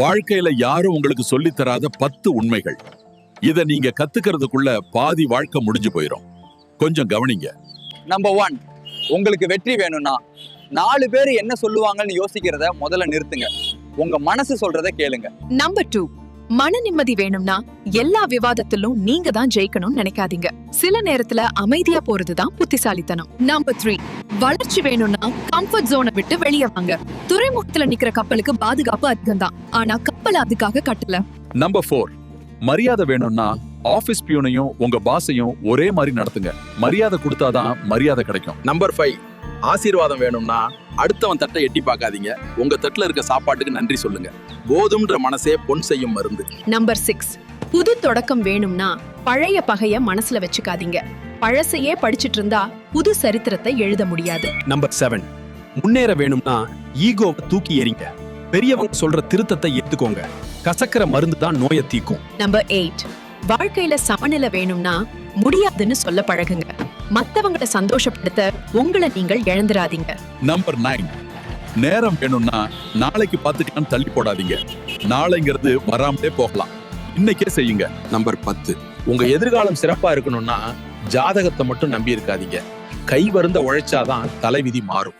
வாழ்க்கையில யாரும் உங்களுக்கு சொல்லித் தராத பத்து உண்மைகள். இத நீங்க கத்துக்கிறதுக்குள்ள பாதி வாழ்க்கை முடிஞ்சு போயிரும். கொஞ்சம் கவனிங்க. நம்பர் ஒன் உங்களுக்கு வெற்றி வேணும்னா நாலு பேர் என்ன சொல்லுவாங்கன்னு யோசிக்கிறத முதல்ல நிறுத்துங்க. உங்க மனசு சொல்றத கேளுங்க. நம்பர் டூ மன நிம்மதி வேணும்னா எல்லா விவாதத்திலும் நீங்க தான் ஜெயிக்கணும்னு நினைக்காதீங்க. சில நேரத்துல அமைதியா போறதுதான் புத்திசாலித்தனம். நம்பர் த்ரீ வளர்ச்சி வேணும்னா கம்ஃபர்ட் ஜோனை விட்டு வெளியே வாங்க. துறைமுகத்துல நிக்கிற கப்பலுக்கு பாதுகாப்பு அதிகம்தான். ஆனா கப்பல் அதுக்காக கட்டல. நம்பர் ஃபோர் மரியாதை வேணும்னா ஆபீஸ் பியூனையும் உங்க பாஸையும் ஒரே மாதிரி நடத்துங்க. மரியாதை கொடுத்தாதான் மரியாதை கிடைக்கும். நம்பர் ஃபைவ் ஆசீர்வாதம் வேணும்னா அடுத்தவன் தட்டை எட்டி பார்க்காதீங்க. உங்க தட்டுல இருக்க சாப்பாட்டுக்கு நன்றி சொல்லுங்க. போதும்ன்ற மனசே பொன் செய்யும் மருந்து. நம்பர் சிக்ஸ் புது தொடக்கம் வேணும்னா பழைய பகைய மனசுல வச்சுக்காதீங்க. பழசையே படிச்சிட்டு இருந்தா புது சரித்திரத்தை எழுத முடியாது. நம்பர் செவன் முன்னேற வேணும்னா ஈகோவை தூக்கி எறிங்க. பெரியவங்க சொல்ற திருத்தத்தை ஏத்துக்கோங்க. கசக்கிற மருந்து தான் நோயை தீக்கும். நம்பர் எயிட் வாழ்க்கையில சமநிலை வேணும்னா முடியாதுன்னு சொல்ல பழகுங்க. மத்தவங்கள சந்தோஷப்படுத்த உங்களை நீங்கள் இழந்துராதீங்க நம்பர் நைன் நேரம் வேணும்னா நாளைக்கு பார்த்துக்கலாம் தள்ளி போடாதீங்க. நாளைங்கிறது வராமலே போகலாம். இன்னைக்கே செய்யுங்க. நம்பர் பத்து. உங்க எதிர்காலம் சிறப்பா இருக்கணும்னா ஜாதகத்தை மட்டும் நம்பி இருக்காதீங்க. கை வருந்த உழைச்சாதான் தலைவிதி மாறும்.